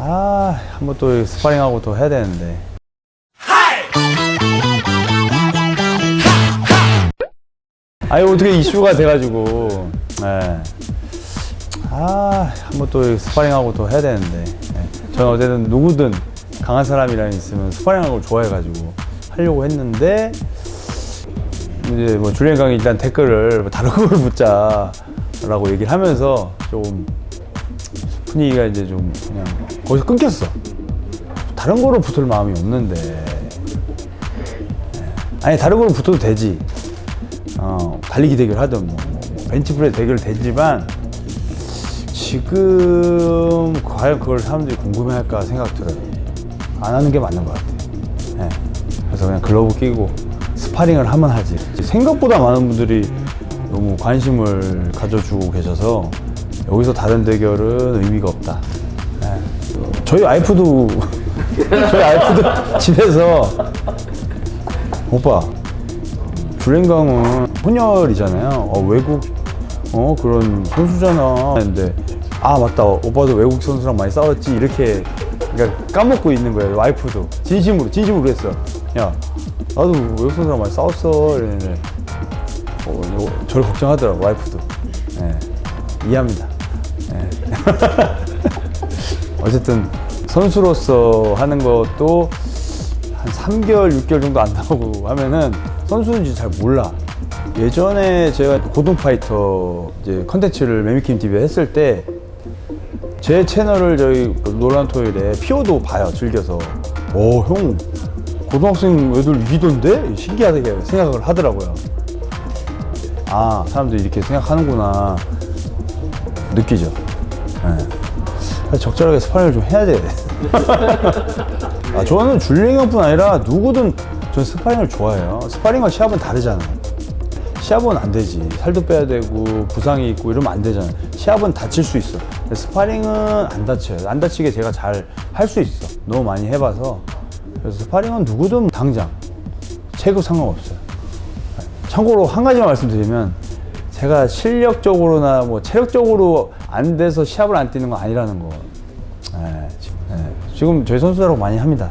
아, 한번 또 스파링하고 또 해야 되는데. 아니, 어떻게 이슈가 돼가지고. 예. 아, 한번 또 스파링하고 또 해야 되는데. 예. 저는 어쨌든 누구든 강한 사람이랑 있으면 스파링하는 걸 좋아해가지고 하려고 했는데, 이제 뭐 줄리안 강이 일단 댓글을 뭐 다른 걸 묻자라고 얘기를 하면서 좀 분위기가 이제 좀 그냥 거기서 끊겼어. 다른 거로 붙을 마음이 없는데. 예. 아니, 다른 거로 붙어도 되지. 어, 달리기 대결 하든 뭐, 뭐, 뭐 벤치프레스 대결 되지만 지금 과연 그걸 사람들이 궁금해할까 생각 들어요. 안 하는 게 맞는 것 같아요. 예. 그래서 그냥 글러브 끼고 스파링을 하면 하지. 생각보다 많은 분들이 너무 관심을 가져주고 계셔서 여기서 다른 대결은 의미가 없다. 예. 저희 와이프도 저희 와이프도 집에서 오빠 줄랭강은 혼혈이잖아요. 어, 외국 어 그런 선수잖아. 근데 아 맞다 오빠도 외국 선수랑 많이 싸웠지 이렇게 그러니까 까먹고 있는 거예요. 와이프도 진심으로 진심으로 그랬어. 야 나도 외국 선수랑 많이 싸웠어 이랬는데 어, 이거 저를 걱정하더라고 와이프도. 예, 이해합니다. 예. 어쨌든 선수로서 하는 것도 한 3개월, 6개월 정도 안 나오고 하면은 선수인지 잘 몰라. 예전에 제가 고등 파이터 이제 컨텐츠를 매미킴 TV에 했을 때 제 채널을 저희 노란 토요일에 피오도 봐요, 즐겨서. 오, 형, 고등학생 애들 이기던데? 신기하게 생각을 하더라고요. 아, 사람들이 이렇게 생각하는구나. 느끼죠. 예. 적절하게 스파링을 좀 해야 돼. 아, 저는 줄리앵뿐 아니라 누구든 전 스파링을 좋아해요. 스파링과 시합은 다르잖아요. 시합은 안 되지. 살도 빼야 되고 부상이 있고 이러면 안 되잖아요. 시합은 다칠 수 있어. 근데 스파링은 안 다쳐요. 안 다치게 제가 잘 할 수 있어. 너무 많이 해봐서. 그래서 스파링은 누구든 당장 체급 상관없어요. 참고로 한 가지만 말씀드리면 제가 실력적으로나 뭐 체력적으로 안 돼서 시합을 안 뛰는 건 아니라는 거. 예, 지금, 예, 지금 저희 선수들하고 많이 합니다.